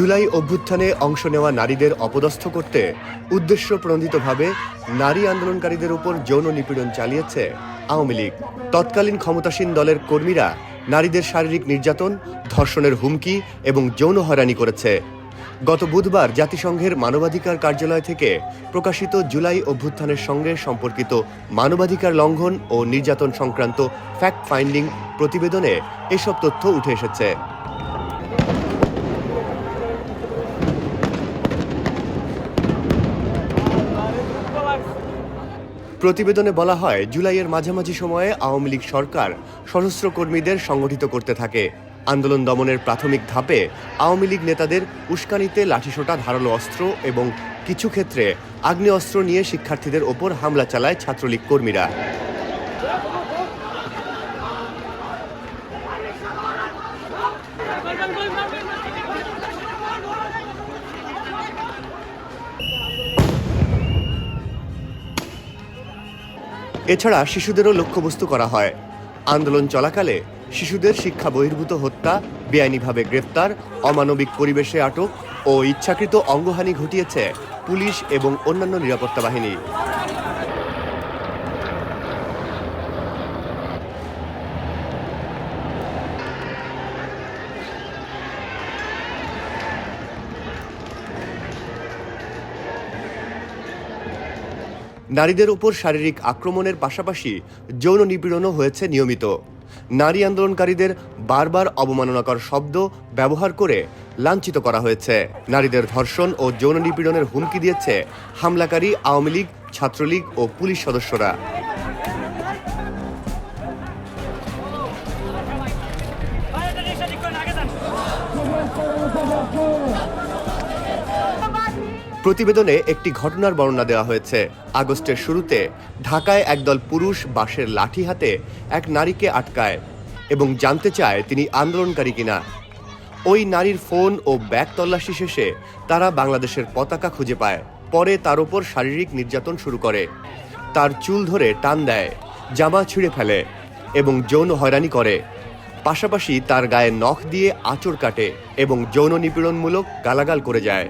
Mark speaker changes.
Speaker 1: জুলাই অভ্যুত্থানে অংশ নেওয়া নারীদের অপদস্থ করতে উদ্দেশ্য প্রণোদিতভাবে নারী আন্দোলনকারীদের উপর যৌন নিপীড়ন চালিয়েছে আওয়ামী লীগ। তৎকালীন ক্ষমতাসীন দলের কর্মীরা নারীদের শারীরিক নির্যাতন, ধর্ষণের হুমকি এবং যৌন হয়রানি করেছে। গত বুধবার জাতিসংঘের মানবাধিকার কার্যালয় থেকে প্রকাশিত জুলাই অভ্যুত্থানের সঙ্গে সম্পর্কিত মানবাধিকার লঙ্ঘন ও নির্যাতন সংক্রান্ত ফ্যাক্ট ফাইন্ডিং প্রতিবেদনে এসব তথ্য উঠে এসেছে। প্রতিবেদনে বলা হয়, জুলাইয়ের মাঝামাঝি সময়ে আওয়ামী লীগ সরকার সশস্ত্র কর্মীদের সংগঠিত করতে থাকে। আন্দোলন দমনের প্রাথমিক ধাপে আওয়ামী লীগ নেতাদের উস্কানিতে লাঠিসোঁটা, ধারালো অস্ত্র এবং কিছু ক্ষেত্রে আগ্নেয়াস্ত্র নিয়ে শিক্ষার্থীদের ওপর হামলা চালায় ছাত্রলীগ কর্মীরা। এছাড়া শিশুদেরও লক্ষ্যবস্তু করা হয়। আন্দোলন চলাকালে শিশুদের শিক্ষা বহির্ভূত হত্যা, বেআইনিভাবে গ্রেফতার, অমানবিক পরিবেশে আটক ও ইচ্ছাকৃত অঙ্গহানি ঘটিয়েছে পুলিশ এবং অন্যান্য নিরাপত্তা বাহিনী। নারীদের উপর শারীরিক আক্রমণের পাশাপাশি যৌন নিপীড়নও হয়েছে নিয়মিত। নারী আন্দোলনকারীদের বারবার অবমাননাকর শব্দ ব্যবহার করে লাঞ্ছিত করা হয়েছে। নারীদের ধর্ষণ ও যৌন নিপীড়নের হুমকি দিয়েছে হামলাকারী আওয়ামী লীগ, ছাত্রলীগ ও পুলিশ সদস্যরা। প্রতিবেদনে একটি ঘটনার বর্ণনা দেওয়া হয়েছে। আগস্টের শুরুতে ঢাকায় একদল পুরুষ বাঁশের লাঠি হাতে এক নারীকে আটকায় এবং জানতে চায় তিনি আন্দোলনকারী কিনা। ওই নারীর ফোন ও ব্যাগ তল্লাশি শেষে তারা বাংলাদেশের পতাকা খুঁজে পায়। পরে তার ওপর শারীরিক নির্যাতন শুরু করে। তার চুল ধরে টান দেয়, জামা ছিঁড়ে ফেলে এবং যৌন হয়রানি করে। পাশাপাশি তার গায়ে নখ দিয়ে আঁচড় কাটে এবং যৌন নিপীড়নমূলক গালাগাল করে যায়।